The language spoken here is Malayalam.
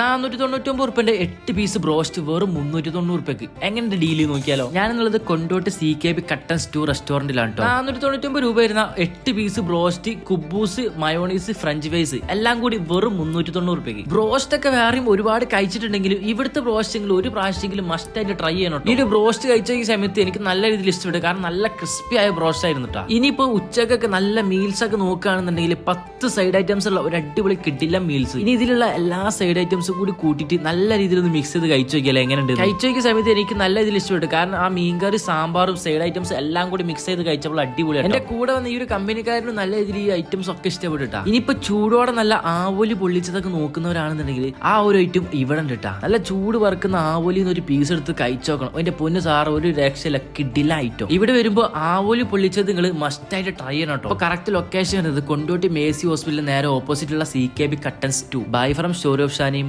നാനൂറ്റി തൊണ്ണൂറ്റൊമ്പത് റുപ്യന്റെ എട്ട് പീസ് ബ്രോസ്റ്റ് വെറും മുന്നൂറ്റി തൊണ്ണൂറ് റുപ്യക്ക് എങ്ങനെ ഡീൽ നോക്കിയാലോ? ഞാനെന്നുള്ളത് Kondotty C K B Kattan stew റെസ്റ്റോറന്റിലാണ് കേട്ടോ നാനൂറ്റി തൊണ്ണൂറ്റൊമ്പത് രൂപ വരുന്ന എട്ട് പീസ് ബ്രോസ്റ്റ് കുബൂസ് മയോണീസ് ഫ്രഞ്ച് ഫ്രൈസ് എല്ലാം കൂടി വെറും മുന്നൂറ്റി തൊണ്ണൂറ് റുപ്യക്ക് ബ്രോസ്റ്റ് ഒക്കെ വേറെയും ഒരുപാട് കഴിച്ചിട്ടുണ്ടെങ്കിലും ഇവിടുത്തെ ബ്രോസ്റ്റെങ്കിലും ഒരു പ്രാവശ്യമെങ്കിലും മസ്റ്റ് ആയിട്ട് ട്രൈ ചെയ്യണം ഈ ഒരു ബ്രോസ്റ്റ് കഴിച്ച ഈ സമയത്ത് എനിക്ക് നല്ല രീതിയിൽ ഇഷ്ടപ്പെട്ടു. കാരണം നല്ല ക്രിസ്പി ആയ ബ്രോസ്റ്റ് ആയിരുന്നു കേട്ടോ ഇനിയിപ്പോ ഉച്ചക്കൊക്കെ നല്ല മീൽസ് ഒക്കെ നോക്കുകയാണെന്നുണ്ടെങ്കിൽ പത്ത് സൈഡ് ഐറ്റംസ് ഉള്ള ഒരു അടിപൊളി കിട്ടില്ല മീൽസ് ഇനി ഇതിലുള്ള എല്ലാ സൈഡ് ഐറ്റംസും കൂടി കൂട്ടിയിട്ട് നല്ല രീതിയിൽ ഒന്ന് മിക്സ് ചെയ്ത് കഴിച്ചു നോക്കിയാലേ എങ്ങനെയുണ്ട് കഴിച്ചു നോക്കിയ സമയത്ത് എനിക്ക് നല്ല രീതിയിൽ ഇഷ്ടപ്പെട്ടു. കാരണം ആ മീൻകറി സാമ്പാറും സൈഡ് ഐറ്റംസ് എല്ലാം കൂടി മിക്സ് ചെയ്ത് കഴിച്ചപ്പോൾ അടിപൊളിയാണ് എന്റെ കൂടെ വന്ന ഈ ഒരു കമ്പനിക്കാരന് നല്ല രീതിയിൽ ഈ ഐറ്റംസ് ഒക്കെ ഇഷ്ടപ്പെട്ടിട്ടാ ഇനിയിപ്പോ ചൂടോടെ നല്ല ആവോലി പൊള്ളിച്ചതൊക്കെ നോക്കുന്നവരാണെന്നുണ്ടെങ്കിൽ ആ ഒരു ഐറ്റം ഇവിടെ ഉണ്ട് കേട്ടാ നല്ല ചൂട് വറക്കുന്ന ആവോലി ഒരു പീസ് എടുത്ത് കഴിച്ചു നോക്കണം. എന്റെ പൊന്ന് സാറ് ഒരു രക്ഷയില്ല കിഡില ഐറ്റം ഇവിടെ വരുമ്പോ ആവോലി പൊള്ളിച്ചത് നിങ്ങൾ മസ്റ്റ് ആയിട്ട് ട്രൈ ചെയ്യണം കേട്ടോ കറക്റ്റ് ലൊക്കേഷൻ കൊണ്ടോട്ടി മേസി ഹോസ്പിറ്റലിൽ നേരെ ഓപ്പോസിറ്റ് ഉള്ള C K B curtains to by ഫ്രം ഓഫ് ഷാനിയും